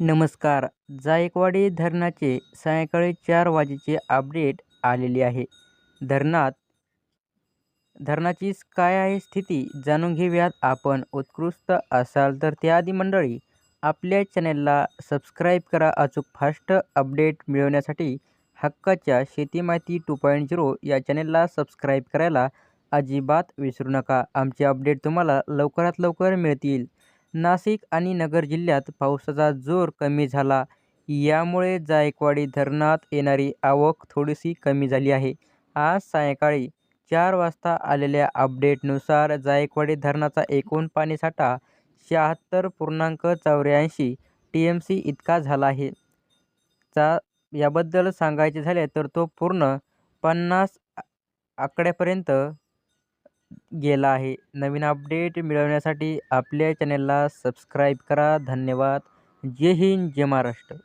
नमस्कार. जायकवाडी धरणाचे सायंकाळी चार वाजेचे अपडेट आलेले आहे. धरणात धरणाची काय आहे स्थिती जाणून घेऊयात आपण. उत्कृष्ट असाल तर त्याआधी मंडळी आपल्या चॅनेलला सबस्क्राईब करा. अचूक फास्ट अपडेट मिळवण्यासाठी हक्काच्या शेती माहिती टू पॉईंट झिरो या चॅनेलला सबस्क्राईब करायला अजिबात विसरू नका. आमचे अपडेट तुम्हाला लवकरात लवकर मिळतील. नाशिक आणि नगर जिल्ह्यात पावसाचा जोर कमी झाला. यामुळे जायकवाडी धरणात येणारी आवक थोडीशी कमी झाली आहे. आज सायंकाळी चार वाजता आलेल्या अपडेटनुसार जायकवाडी धरणाचा एकूण पाणीसाठा शहात्तर पूर्णांक चौऱ्याऐंशी टी एम सी इतका झाला आहे. चा याबद्दल सांगायचे झाले तर तो पूर्ण पन्नास आकड्यापर्यंत गेला आहे. नवीन अपडेट मिळवण्यासाठी आपल्या चॅनलला सबस्क्राईब करा. धन्यवाद. जय हिंद जय महाराष्ट्र.